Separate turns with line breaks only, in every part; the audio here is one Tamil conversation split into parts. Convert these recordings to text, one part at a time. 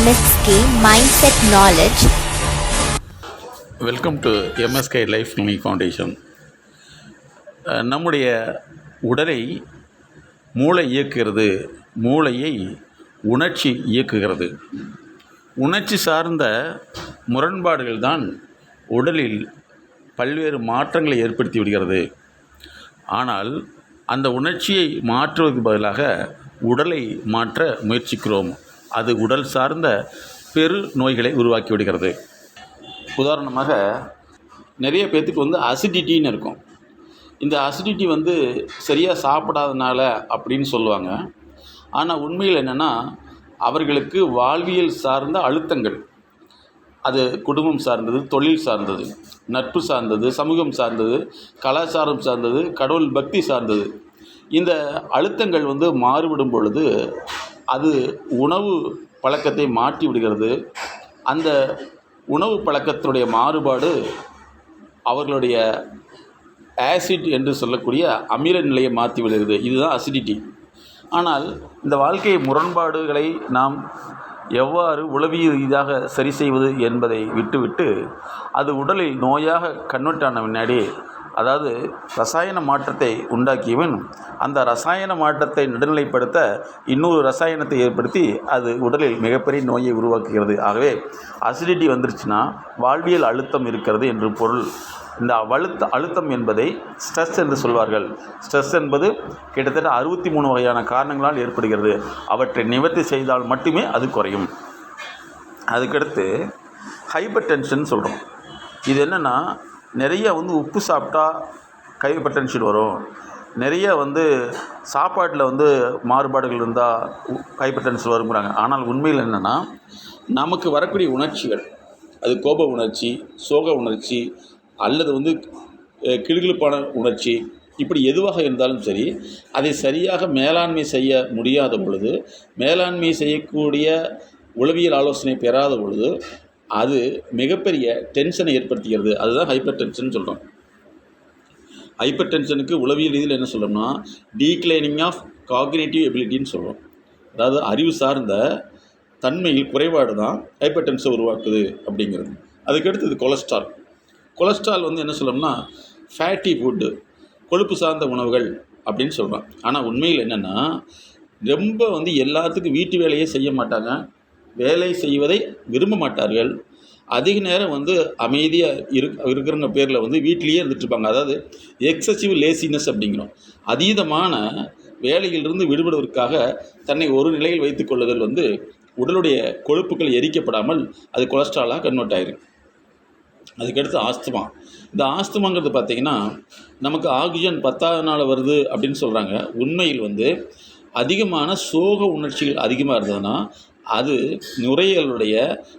MSK Mindset Knowledge.
Welcome to MSK life clinic foundation நம்முடைய உடலை மூளை இயக்குகிறது மூளையை உணர்ச்சி இயக்குகிறது. உணர்ச்சி சார்ந்த முரண்பாடுகள் தான் உடலில் பல்வேறு மாற்றங்களை ஏற்படுத்தி விடுகிறது. ஆனால் அந்த உணர்ச்சியை மாற்றுவதற்கு பதிலாக உடலை மாற்ற முயற்சிக்கிறோம். அது உடல் சார்ந்த பெரு நோய்களை உருவாக்கி விடுகிறது. உதாரணமாக நிறைய பேர்த்துக்கு வந்து அசிடிட்டின்னு இருக்கும். இந்த அசிடிட்டி வந்து சரியாக சாப்பிடாதனால அப்படின்னு சொல்லுவாங்க. ஆனால் உண்மையில் என்னென்னா அவர்களுக்கு வாழ்வியல் சார்ந்த அழுத்தங்கள். அது குடும்பம் சார்ந்தது தொழில் சார்ந்தது நட்பு சார்ந்தது சமூகம் சார்ந்தது கலாச்சாரம் சார்ந்தது கடவுள் பக்தி சார்ந்தது. இந்த அழுத்தங்கள் வந்து மாறுபடும் பொழுது அது உணவு பழக்கத்தை மாற்றி விடுகிறது. அந்த உணவு பழக்கத்தினுடைய மாறுபாடு அவர்களுடைய ஆசிட் என்று சொல்லக்கூடிய அமில நிலையை மாற்றி விடுகிறது. இதுதான் அசிடிட்டி. ஆனால் இந்த வாழ்க்கை முரண்பாடுகளை நாம் எவ்வாறு உளவிய ரீதியாக சரி செய்வது என்பதை விட்டுவிட்டு அது உடலில் நோயாக கன்வெர்ட் ஆன பின்னாடி அதாவது ரசாயன மாற்றத்தை உண்டாக்கியவன் அந்த ரசாயன மாற்றத்தை நடுநிலைப்படுத்த இன்னொரு ரசாயனத்தை ஏற்படுத்தி அது உடலில் மிகப்பெரிய நோயை உருவாக்குகிறது. ஆகவே அசிடிட்டி வந்துருச்சுன்னா வாழ்வியல் அழுத்தம் இருக்கிறது என்று பொருள். இந்த அழுத்த அழுத்தம் என்பதை ஸ்ட்ரெஸ் என்று சொல்வார்கள். ஸ்ட்ரெஸ் என்பது கிட்டத்தட்ட அறுபத்தி மூணு வகையான காரணங்களால் ஏற்படுகிறது. அவற்றை நிவர்த்தி செய்தால் மட்டுமே அது குறையும். அதுக்கடுத்து ஹைப்பர் டென்ஷன் சொல்கிறோம் இது என்னென்னா நிறைய வந்து உப்பு சாப்பிட்டா ஹைப்பர் டென்ஷன் வரும். நிறைய வந்து சாப்பாட்டில் வந்து மாறுபாடுகள் இருந்தால் ஹைப்பர் டென்ஷன் வருங்கிறாங்க ஆனால் உண்மையில் என்னென்னா நமக்கு வரக்கூடிய உணர்ச்சிகள் அது கோப உணர்ச்சி சோக உணர்ச்சி அல்லது வந்து அஹ், உணர்ச்சி இப்படி எதுவாக இருந்தாலும் சரி அதை சரியாக மேலாண்மை செய்ய முடியாத பொழுது மேலாண்மை செய்யக்கூடிய உளவியல் ஆலோசனை பெறாத பொழுது அது மிகப்பெரிய டென்ஷனை ஏற்படுத்துகிறது அதுதான் ஹைப்பர் டென்ஷன் சொல்கிறோம் ஹைப்பர் டென்ஷனுக்கு உளவியல் ரீதியில் என்ன சொல்கிறோம்னா டீக்ளைனிங் ஆஃப் காக்னேட்டிவ் எபிலிட்டின்னு சொல்கிறோம் அதாவது அறிவு சார்ந்த தன்மையில் குறைபாடு தான் ஹைப்பர் டென்ஷன் உருவாக்குது அப்படிங்கிறது. அதுக்கடுத்தது கொலஸ்ட்ரால் கொலஸ்ட்ரால் வந்து என்ன சொல்லணும்னா ஃபேட்டி ஃபுட்டு கொழுப்பு சார்ந்த உணவுகள் அப்படின்னு சொல்கிறோம் ஆனால் உண்மையில் என்னென்னா ரொம்ப வந்து எல்லாத்துக்கும் வீட்டு வேலையே செய்ய மாட்டாங்க. வேலை செய்வதை விரும்ப மாட்டார்கள். அதிக நேரம் வந்து அமைதியாக இரு இருக்கிறவங்க பேரில் வந்து வீட்லேயே இருந்துட்டுருப்பாங்க அதாவது எக்ஸசிவ் லேசினஸ் அப்படிங்கிறோம். அதீதமான வேலையிலிருந்து விடுபடுவதற்காக தன்னை ஒரு நிலையில் வைத்துக்கொள்ளுதல் வந்து உடலுடைய கொழுப்புகள் எரிக்கப்படாமல் அது கொலஸ்ட்ராலாக கன்வெர்ட் ஆயிரும். அதுக்கடுத்து ஆஸ்துமா. இந்த ஆஸ்துமாங்கிறது பார்த்திங்கன்னா நமக்கு ஆக்சிஜன் பத்தாவது நாள் வருது அப்படின்னு சொல்கிறாங்க உண்மையில் வந்து அதிகமான சோக உணர்ச்சிகள் அதிகமாக இருந்ததுன்னா அது நுரையீரலுடைய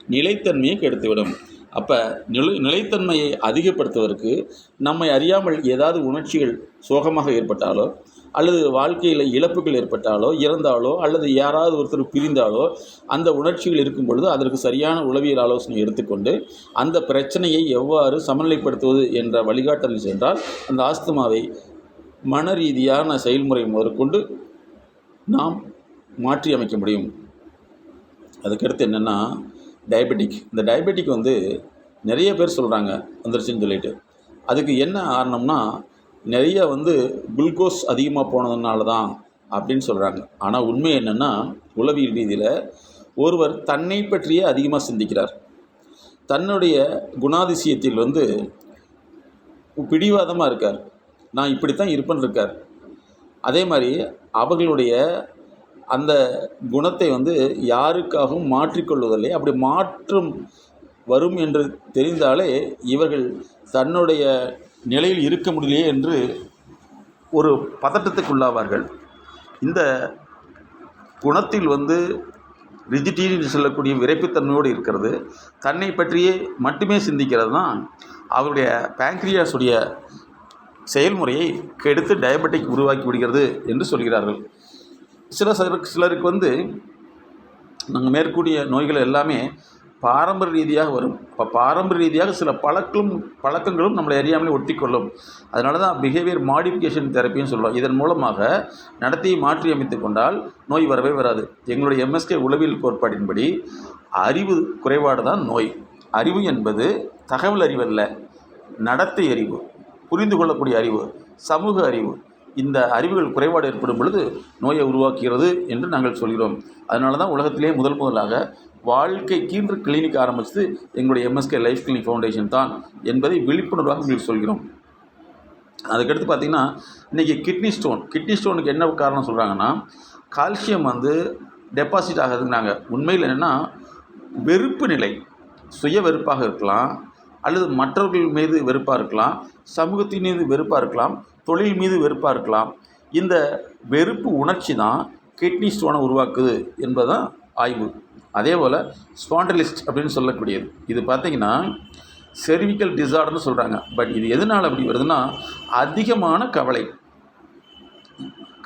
நிலைத்தன்மையை கெடுத்துவிடும். அப்போ நிலை நிலைத்தன்மையை அதிகப்படுத்துவதற்கு நம்மை அறியாமல் ஏதாவது உணர்ச்சிகள் சோகமாக ஏற்பட்டாலோ அல்லது வாழ்க்கையில் இழப்புகள் ஏற்பட்டாலோ இறந்தாலோ அல்லது யாராவது ஒருத்தர் பிரிந்தாலோ அந்த உணர்ச்சிகள் இருக்கும் பொழுது அதற்கு சரியான உளவியல் ஆலோசனை எடுத்துக்கொண்டு அந்த பிரச்சனையை எவ்வாறு சமநிலைப்படுத்துவது என்ற வழிகாட்டலில் சென்றால் அந்த ஆஸ்துமாவை மன ரீதியான செயல்முறை முதற்கொண்டு நாம் மாற்றி அமைக்க முடியும். அதுக்கடுத்து என்னென்னா டயபெட்டிக் இந்த டயபெட்டிக் வந்து நிறைய பேர் சொல்கிறாங்க வந்துருச்சுன்னு சொல்லிட்டு. அதுக்கு என்ன காரணம்னா நிறைய வந்து குளுக்கோஸ் அதிகமாக போனதுனால தான் அப்படின்னு சொல்கிறாங்க ஆனால் உண்மை என்னென்னா உளவியல் ரீதியில் ஒருவர் தன்னை பற்றியே அதிகமாக சிந்திக்கிறார். தன்னுடைய குணாதிசயத்தில் வந்து பிடிவாதமாக இருக்கார். நான் இப்படித்தான் இருப்பேன்னு இருக்கார் அதே மாதிரி அவர்களுடைய அந்த குணத்தை வந்து யாருக்காகவும் மாற்றிக்கொள்வதில்லை. அப்படி மாற்றம் வரும் என்று தெரிந்தாலே இவர்கள் தன்னுடைய நிலையில் இருக்க முடியலையே என்று ஒரு பதட்டத்துக்குள்ளாவார்கள். இந்த குணத்தில் வந்து ரிஜிட்டின்னு சொல்லக்கூடிய விரைப்புத்தன்மையோடு இருக்கிறது. தன்னை பற்றியே மட்டுமே சிந்திக்கிறது தான் அவருடைய பேங்க்ரியாஸுடைய செயல்முறையை கெடுத்து டயபெட்டிக் உருவாக்கி விடுகிறது என்று சொல்கிறார்கள். சில சிலருக்கு சிலருக்கு வந்து நாங்கள் மேற்கூடிய நோய்கள் எல்லாமே பாரம்பரிய ரீதியாக வரும். இப்போ பாரம்பரிய ரீதியாக சில பழக்கம் பழக்கங்களும் நம்மளை அறியாமலே ஒட்டிக்கொள்ளும். அதனால தான் பிஹேவியர் மாடிஃபிகேஷன் தெரப்பின்னு சொல்லுவோம் இதன் மூலமாக நடத்தையை மாற்றி அமைத்து கொண்டால் நோய் வரவே வராது. எங்களுடைய எம்எஸ்கே உளவியல் கோட்பாட்டின்படி அறிவு குறைபாடு தான் நோய். அறிவு என்பது தகவல் அறிவல்ல நடத்தை அறிவு புரிந்து கொள்ளக்கூடிய அறிவு சமூக அறிவு. இந்த அறிவுகள் குறைபாடு ஏற்படும் பொழுது நோயை உருவாக்குகிறது என்று நாங்கள் சொல்கிறோம். அதனால தான் உலகத்திலே முதல் முதலாக வாழ்க்கை கீன்று கிளினிக் ஆரம்பித்தது எங்களுடைய எம்எஸ்கே லைஃப் கிளினிக் ஃபவுண்டேஷன் தான் என்பதை விழிப்புணர்வாக உங்களுக்கு சொல்கிறோம். அதுக்கடுத்து பார்த்திங்கன்னா இன்றைக்கி கிட்னி ஸ்டோன் கிட்னி ஸ்டோனுக்கு என்ன காரணம் சொல்கிறாங்கன்னா கால்சியம் வந்து டெபாசிட் ஆகுதுங்கிறாங்க. உண்மையில் என்னென்னா வெறுப்பு நிலை சுய வெறுப்பாக இருக்கலாம் அல்லது மற்றவர்கள் மீது வெறுப்பாக இருக்கலாம் சமூகத்தின் மீது வெறுப்பாக இருக்கலாம் தொழில் மீது வெறுப்பாக இருக்கலாம். இந்த வெறுப்பு உணர்ச்சி தான் கிட்னி ஸ்டோனை உருவாக்குது என்பதுதான் ஆய்வு. அதே போல் ஸ்பாண்டலிஸ்ட் அப்படின்னு சொல்லக்கூடியது. இது பார்த்திங்கன்னா செர்விக்கல் டிசார்டர்னு சொல்கிறாங்க பட் இது எதனால் அப்படி வருதுன்னா அதிகமான கவலை.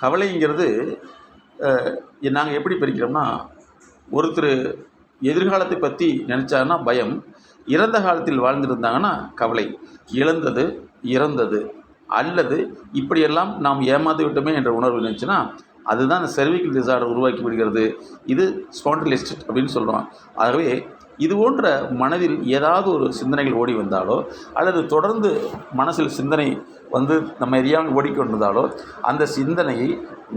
கவலைங்கிறது நாங்கள் எப்படி பிரிக்கிறோம்னா ஒருத்தர் எதிர்காலத்தை பற்றி நினச்சாங்கன்னா பயம் இறந்த காலத்தில் வாழ்ந்துருந்தாங்கன்னா கவலை. இழந்தது இறந்தது. அல்லது இப்படியெல்லாம் நாம் ஏமாந்து விட்டோமே என்ற உணர்வு இருந்துச்சுன்னா அதுதான் அந்த செர்விக்கல் டிசார்டர் உருவாக்கி விடுகிறது. இது ஸ்பாண்டலிஸ்ட் அப்படின்னு சொல்கிறோம் ஆகவே இது போன்ற மனதில் ஏதாவது ஒரு சிந்தனைகள் ஓடி வந்தாலோ அல்லது தொடர்ந்து மனசில் சிந்தனை வந்து நம்ம எரியாமல் ஓடிக்கொண்டிருந்தாலோ அந்த சிந்தனையை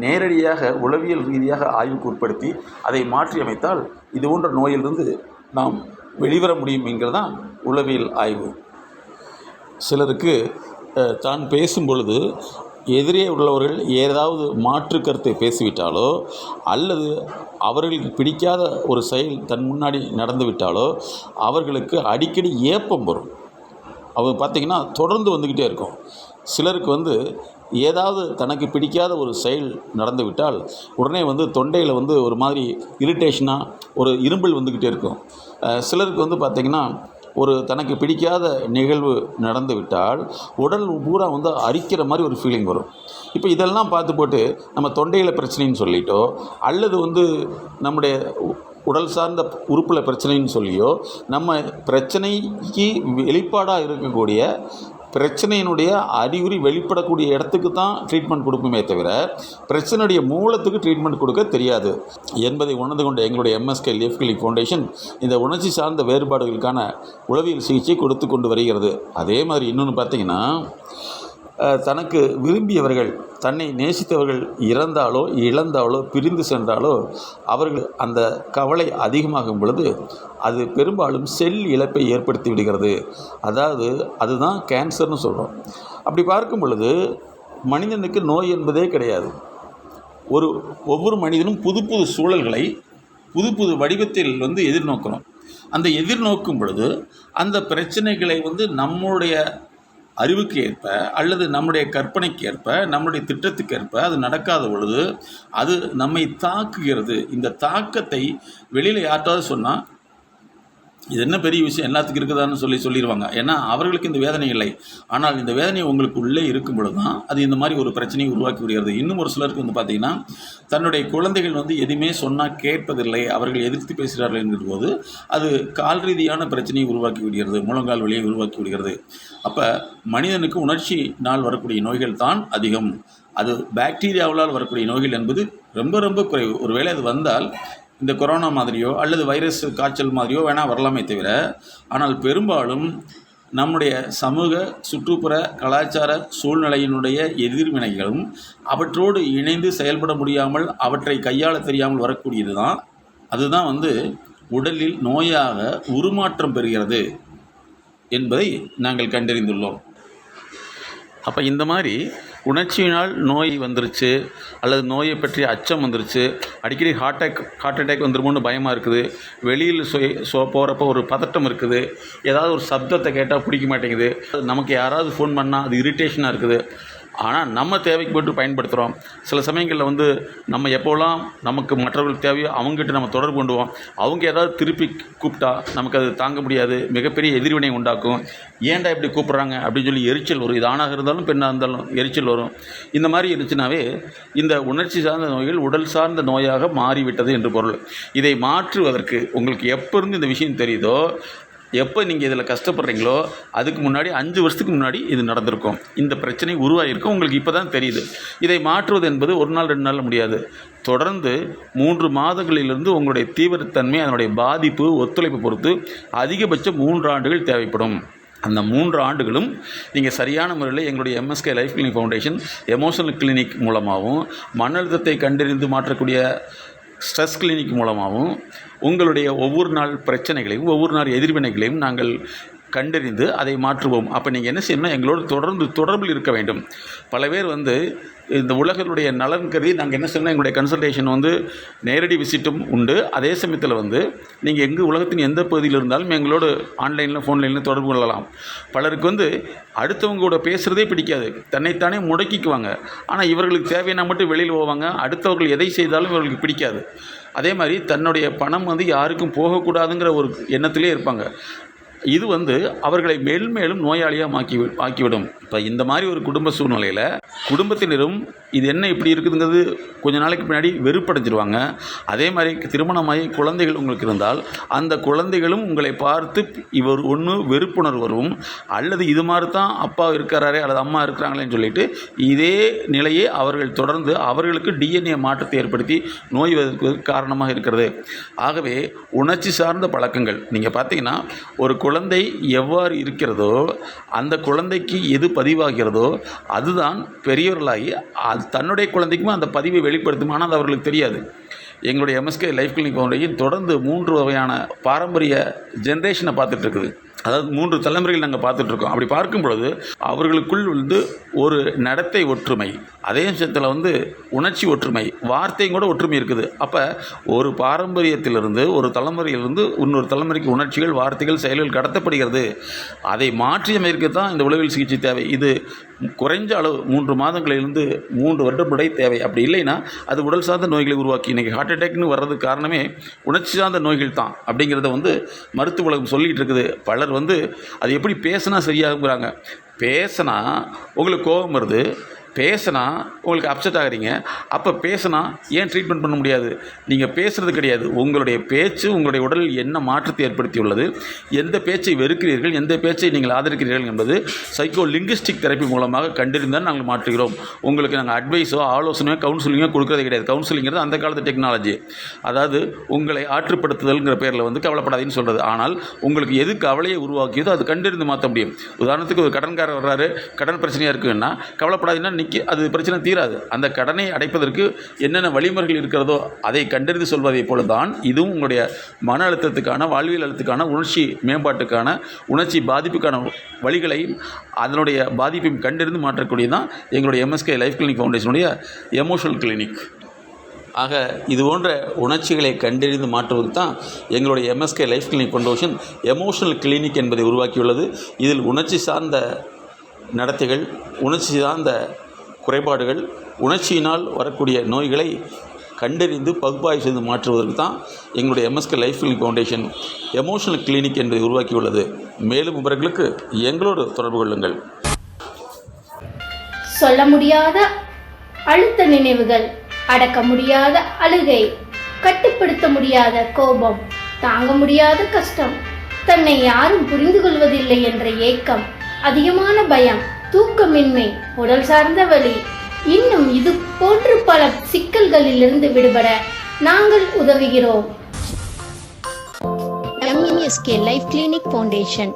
நேரடியாக உளவியல் ரீதியாக ஆய்வுக்கு உட்படுத்தி அதை மாற்றி அமைத்தால் இது போன்ற நோயிலிருந்து நாம் வெளிவர முடியும் என்கிறதான் உளவியல் ஆய்வு. சிலருக்கு தான் பேசும் பொழுது எதிரே உள்ளவர்கள் ஏதாவது மாற்று கருத்தை பேசிவிட்டாலோ அல்லது அவர்களுக்கு பிடிக்காத ஒரு செயல் தன் முன்னாடி நடந்துவிட்டாலோ அவர்களுக்கு அடிக்கடி ஏப்பம் வரும். அவங்க பார்த்திங்கன்னா தொடர்ந்து வந்துக்கிட்டே இருக்கும். சிலருக்கு வந்து ஏதாவது தனக்கு பிடிக்காத ஒரு செயல் நடந்துவிட்டால் உடனே வந்து தொண்டையில் வந்து ஒரு மாதிரி இரிட்டேஷனாக ஒரு இரும்பல் வந்துக்கிட்டே இருக்கும். சிலருக்கு வந்து பார்த்திங்கன்னா ஒரு தனக்கு பிடிக்காத நிகழ்வு நடந்து விட்டால் உடல் பூரா வந்து அரிக்கிற மாதிரி ஒரு ஃபீலிங் வரும். இப்போ இதெல்லாம் பார்த்து போட்டு நம்ம தொண்டையில் பிரச்சனைன்னு சொல்லிட்டோ அல்லது வந்து நம்முடைய உ- உடல் சார்ந்த உறுப்பில் பிரச்சனைன்னு சொல்லியோ நம்ம பிரச்சனைக்கு வெளிப்பாடாக இருக்கக்கூடிய பிரச்சனையினுடைய அறிகுறி வெளிப்படக்கூடிய இடத்துக்கு தான் ட்ரீட்மெண்ட் கொடுக்குமே தவிர பிரச்சனையுடைய மூலத்துக்கு ட்ரீட்மெண்ட் கொடுக்க தெரியாது. என்பதை உணர்ந்து கொண்ட எங்களுடைய எம்எஸ்கே லிஃப் கிளிக் ஃபவுண்டேஷன் இந்த உணர்ச்சி சார்ந்த வேறுபாடுகளுக்கான உளவியல் சிகிச்சை கொடுத்து கொண்டு வருகிறது. அதே மாதிரி இன்னொன்று பார்த்தீங்கன்னா தனக்கு விரும்பியவர்கள் தன்னை நேசித்தவர்கள் இறந்தாலோ இழந்தாலோ பிரிந்து சென்றாலோ அவர்கள் அந்த கவலை அதிகமாகும் பொழுது அது பெரும்பாலும் செல் இழப்பை ஏற்படுத்தி விடுகிறது. அதாவது அதுதான் கேன்சர்னு சொல்கிறோம் அப்படி பார்க்கும் பொழுது மனிதனுக்கு நோய் என்பதே கிடையாது. ஒரு ஒவ்வொரு மனிதனும் புது புது சூழல்களை புது புது வடிவத்தில் வந்து எதிர்நோக்கிறோம். அந்த எதிர்நோக்கும் பொழுது அந்த பிரச்சனைகளை வந்து நம்முடைய அறிவுக்கு ஏற்ப அல்லது நம்முடைய கற்பனைக்கு ஏற்ப நம்முடைய திட்டத்துக்கு ஏற்ப அது நடக்காத பொழுது அது நம்மை தாக்குகிறது. இந்த தாக்கத்தை வெளியில் யார்ட்டாவது சொன்னால் இது என்ன பெரிய விஷயம்? எல்லாத்துக்கும் இருக்குதான்னு சொல்லி சொல்லிடுவாங்க ஏன்னா அவர்களுக்கு இந்த வேதனை இல்லை. ஆனால் இந்த வேதனை உங்களுக்கு உள்ளே இருக்கும் பொழுது தான் அது இந்த மாதிரி ஒரு பிரச்சனையை உருவாக்கி விடுகிறது. இன்னும் ஒரு சிலருக்கு வந்து பார்த்திங்கன்னா தன்னுடைய குழந்தைகள் வந்து எதுவுமே சொன்னால் கேட்பதில்லை அவர்கள் எதிர்த்து பேசுகிறார்கள் என்கிற போது அது கால் ரீதியான பிரச்சனையை உருவாக்கி விடுகிறது முழங்கால் வழியை உருவாக்கி விடுகிறது. அப்போ மனிதனுக்கு உணர்ச்சி நாள் வரக்கூடிய நோய்கள் தான் அதிகம். அது பாக்டீரியாவலால் வரக்கூடிய நோய்கள் என்பது ரொம்ப ரொம்ப குறைவு. ஒருவேளை அது வந்தால் இந்த கொரோனா மாதிரியோ அல்லது வைரஸ் காய்ச்சல் மாதிரியோ வேணால் வரலாமே தவிர ஆனால் பெரும்பாலும் நம்முடைய சமூக சுற்றுப்புற கலாச்சார சூழ்நிலையினுடைய எதிர்வினைகளும் அவற்றோடு இணைந்து செயல்பட முடியாமல் அவற்றை கையாள தெரியாமல் வரக்கூடியது தான் அதுதான் வந்து உடலில் நோயாக உருமாற்றம் பெறுகிறது என்பதை நாங்கள் கண்டறிந்துள்ளோம். அப்போ இந்த மாதிரி உணர்ச்சியினால் நோய் வந்துருச்சு அல்லது நோயை பற்றிய அச்சம் வந்துருச்சு அடிக்கடி ஹார்ட் அட்டாக் ஹார்ட் அட்டாக் வந்துருமோன்னு பயமாக இருக்குது வெளியில் சோ போகிறப்ப ஒரு பதட்டம் இருக்குது ஏதாவது ஒரு சப்தத்தை கேட்டால் பிடிக்க மாட்டேங்குது நமக்கு யாராவது ஃபோன் பண்ணால் அது இரிட்டேஷனாக இருக்குது ஆனால் நம்ம தேவைக்கு மட்டும் பயன்படுத்துகிறோம். சில சமயங்களில் வந்து நம்ம எப்போல்லாம் நமக்கு மற்றவர்களுக்கு தேவையோ அவங்ககிட்ட நம்ம தொடர்பு கொண்டுவோம். அவங்க ஏதாவது திருப்பி கூப்பிட்டா நமக்கு அது தாங்க முடியாது. மிகப்பெரிய எதிர்வினை உண்டாக்கும். ஏன்டா இப்படி கூப்பிட்றாங்க அப்படின்னு சொல்லி எரிச்சல் வரும். இது ஆணாக இருந்தாலும் பெண்ணாக இருந்தாலும் எரிச்சல் வரும். இந்த மாதிரி இருந்துச்சுனாவே இந்த உணர்ச்சி சார்ந்த நோய்கள் உடல் சார்ந்த நோயாக மாறிவிட்டது என்று பொருள். இதை மாற்றுவதற்கு உங்களுக்கு எப்போ இருந்து இந்த விஷயம் தெரியுதோ எப்போ நீங்கள் இதில் கஷ்டப்படுறீங்களோ அதுக்கு முன்னாடி அஞ்சு வருஷத்துக்கு முன்னாடி இது நடந்திருக்கும். இந்த பிரச்சனை உருவாகிருக்கும் உங்களுக்கு இப்போ தான் தெரியுது. இதை மாற்றுவது என்பது ஒரு நாள் ரெண்டு நாள் முடியாது. தொடர்ந்து மூன்று மாதங்களிலிருந்து உங்களுடைய தீவிரத்தன்மை அதனுடைய பாதிப்பு ஒத்துழைப்பு பொறுத்து அதிகபட்சம் மூன்று ஆண்டுகள் தேவைப்படும். அந்த மூன்று ஆண்டுகளும் நீங்கள் சரியான முறையில் எங்களுடைய MSK life clinic foundation emotional clinic மூலமாகவும் மன அழுத்தத்தை கண்டறிந்து மாற்றக்கூடிய ஸ்ட்ரெஸ் கிளினிக் மூலமாகவும் உங்களுடைய ஒவ்வொரு நாள் பிரச்சனைகளையும் ஒவ்வொரு நாள் எதிர்வினைகளையும் நாங்கள் கண்டறிந்து அதை மாற்றுவோம். அப்போ நீங்கள் என்ன செய்யணும்னா எங்களோடு தொடர்ந்து தொடர்பில் இருக்க வேண்டும். பல பேர் வந்து இந்த உலகத்துடைய நலன் கருதி நாங்கள் என்ன செய்யணும் எங்களுடைய கன்சல்டேஷன் வந்து நேரடி விசிட்டும் உண்டு. அதே சமயத்தில் வந்து நீங்கள் எங்கே உலகத்தின் எந்த பகுதியில் இருந்தாலும் எங்களோடு ஆன்லைனில் ஃபோன்லைனில் தொடர்பு கொள்ளலாம். பலருக்கு வந்து அடுத்தவங்க கூட பேசுகிறதே பிடிக்காது. தன்னைத்தானே முடக்கிக்குவாங்க. ஆனால் இவர்களுக்கு தேவையான மட்டும் வெளியில் போவாங்க. அடுத்தவர்கள் எதை செய்தாலும் இவர்களுக்கு பிடிக்காது. அதே மாதிரி தன்னுடைய பணம் வந்து யாருக்கும் போகக்கூடாதுங்கிற ஒரு எண்ணத்திலே இருப்பாங்க. இது வந்து அவர்களை மேலும் மேலும் நோயாளியாக மாக்கி ஆக்கிவிடும். இப்போ இந்த மாதிரி ஒரு குடும்ப சூழ்நிலையில் குடும்பத்தினரும் இது என்ன இப்படி இருக்குதுங்கிறது கொஞ்ச நாளைக்கு பின்னாடி வெறுப்படைஞ்சிருவாங்க. அதே மாதிரி திருமணமாகி குழந்தைகள் உங்களுக்கு இருந்தால் அந்த குழந்தைகளும் உங்களை பார்த்து இவர் ஒன்று வெறுப்புணர்வு வரும். அல்லது இது மாதிரி தான் அப்பா இருக்கிறாரே அல்லது அம்மா இருக்கிறாங்களேன்னு சொல்லிட்டு இதே நிலையே அவர்கள் தொடர்ந்து அவர்களுக்கு டிஎன்ஏ மாற்றத்தை ஏற்படுத்தி நோய் காரணமாக இருக்கிறது. ஆகவே உணர்ச்சி சார்ந்த பழக்கங்கள். நீங்கள் பார்த்தீங்கன்னா ஒரு குழந்தை எவ்வாறு இருக்கிறதோ அந்த குழந்தைக்கு எது பதிவாகிறதோ அதுதான் பெரியவர்களாகி அது தன்னுடைய குழந்தைக்குமே அந்த பதிவை வெளிப்படுத்தும். ஆனால் அது அவர்களுக்கு தெரியாது. எங்களுடைய எம்எஸ்கே லைஃப் கிளினிக் ஃபவுண்டேஷன் தொடர்ந்து மூன்று வகையான பாரம்பரிய ஜென்ரேஷனை பார்த்துட்ருக்குது அதாவது மூன்று தலைமுறைகள் நாங்கள் பார்த்துட்ருக்கோம் அப்படி பார்க்கும் பொழுது அவர்களுக்குள் வந்து ஒரு நடத்தை ஒற்றுமை அதே விஷயத்தில் வந்து உணர்ச்சி ஒற்றுமை வார்த்தையும் கூட ஒற்றுமை இருக்குது. அப்போ ஒரு பாரம்பரியத்திலிருந்து ஒரு தலைமுறையிலிருந்து இன்னொரு தலைமுறைக்கு உணர்ச்சிகள் வார்த்தைகள் செயல்கள் கடத்தப்படுகிறது. அதை மாற்றி அமைக்க தான் இந்த உளவியல் சிகிச்சை தேவை. இது குறைஞ்ச அளவு மூன்று மாதங்களிலிருந்து மூன்று வருடம் வரை தேவை. அப்படி இல்லைன்னா அது உடல் சார்ந்த நோய்களை உருவாக்கி இன்றைக்கி ஹார்ட் அட்டாக்னு வர்றதுக்கு காரணமே உணர்ச்சி சார்ந்த நோய்கள் தான் அப்படிங்கிறத வந்து மருத்துவ உலகம் சொல்லிகிட்டு இருக்குது. பலர் வந்து அது எப்படி பேசினா சரியாகுங்கிறாங்க பேசினா உங்களுக்கு கோபம் வருது பேசினா உங்களுக்கு அப்செட் ஆகிறீங்க. அப்போ பேசினா ஏன் ட்ரீட்மெண்ட் பண்ண முடியாது? நீங்கள் பேசுகிறது கிடையாது. உங்களுடைய பேச்சு உங்களுடைய உடலில் என்ன மாற்றத்தை ஏற்படுத்தியுள்ளது? எந்த பேச்சை வெறுக்கிறீர்கள்? எந்த பேச்சை நீங்கள் ஆதரிக்கிறீர்கள் என்பது சைக்கோ லிங்குஸ்டிக் தெரப்பி மூலமாக கண்டறிந்தால் நாங்கள் மாற்றுகிறோம். உங்களுக்கு நாங்கள் அட்வைஸோ ஆலோசனையோ கவுன்சிலிங்கோ கொடுக்கறது கிடையாது. கவுன்சிலிங்கிறது அந்த காலத்து டெக்னாலஜி அதாவது உங்களை ஆற்றுப்படுத்துதல்ங்கிற பேரில் வந்து கவலைப்படாதீங்கன்னு சொல்கிறது ஆனால் உங்களுக்கு எது கவலையை உருவாக்கியதோ அது கண்டறிந்து மாற்ற முடியும். உதாரணத்துக்கு ஒரு கடன்காரர் வர்றாரு. கடன் பிரச்சனையாக இருக்குன்னா கவலைப்படாதீங்கன்னா நிற்க அது பிரச்சனை தீராது. அந்த கடனை அடைப்பதற்கு என்னென்ன வழிமுறைகள் இருக்கிறதோ அதை கண்டறிந்து சொல்வதை போல தான் இதுவும் உங்களுடைய மன அழுத்தத்துக்கான வாழ்வியல் அழுத்தத்துக்கான உணர்ச்சி மேம்பாட்டுக்கான உணர்ச்சி பாதிப்புக்கான வழிகளையும் அதனுடைய பாதிப்பையும் கண்டறிந்து மாற்றக்கூடியதான் எங்களுடைய எம்எஸ்கே லைஃப் கிளினிக் ஃபவுண்டேஷனுடைய எமோஷனல் கிளினிக் ஆக இது போன்ற உணர்ச்சிகளை கண்டறிந்து மாற்றுவதற்கு தான் எங்களுடைய MSK life clinic foundation emotional clinic என்பதை உருவாக்கியுள்ளது. இதில் உணர்ச்சி சார்ந்த நடத்தைகள் உணர்ச்சி சார்ந்த குறைபாடுகள் உணர்ச்சியினால் வரக்கூடிய நோய்களை கண்டறிந்து பகுப்பாய்வு செய்து மாற்றுவதற்கு தான் எங்களுடைய MSK life clinic foundation emotional clinic என்பதை உருவாக்கியுள்ளது. மேலும் விவரங்களுக்கு எங்களோடு தொடர்பு கொள்ளுங்கள்.
சொல்ல முடியாத அழுத்த நினைவுகள் அடக்க முடியாத அழுகை கட்டுப்படுத்த முடியாத கோபம் தாங்க முடியாத கஷ்டம் தன்னை யாரும் புரிந்து கொள்வதில்லை என்ற ஏக்கம் அதிகமான பயம் தூக்கமின்மை உடல் சார்ந்த வலி. இன்னும் இது போன்று பல சிக்கல்களிலிருந்து விடுபட நாங்கள் உதவுகிறோம்.
MSK life clinic foundation